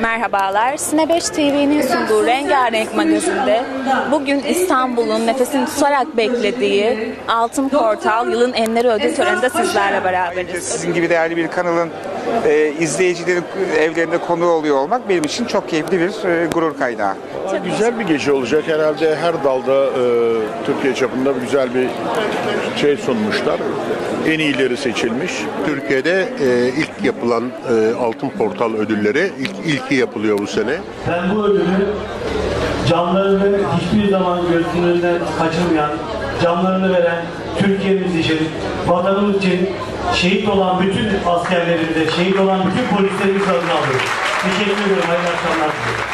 Merhabalar, Sine 5 TV'nin sunduğu Rengarenk magazinde bugün İstanbul'un nefesini tutarak beklediği Altın Portal Yılın Enleri Ödül Töreni'nde sizlerle beraberiz. Sizin gibi değerli bir kanalın e, izleyicilerin evlerinde konu oluyor olmak benim için çok keyifli bir e, gurur kaynağı. Güzel bir gece olacak. Herhalde her dalda e, Türkiye çapında güzel bir şey sunmuşlar. En iyileri seçilmiş. Türkiye'de e, ilk yapılan e, Altın Portal ödülleri ilk ilki yapılıyor bu sene. Ben bu ödülü canlarını hiçbir zaman gözünün önünden kaçırmayan, canlarını veren Türkiye'miz için, vatanımız için şehit olan bütün askerlerimize, şehit olan bütün polislerimiz adına alıyorum. Teşekkür ediyorum. Hayırlı akşamlar diliyorum.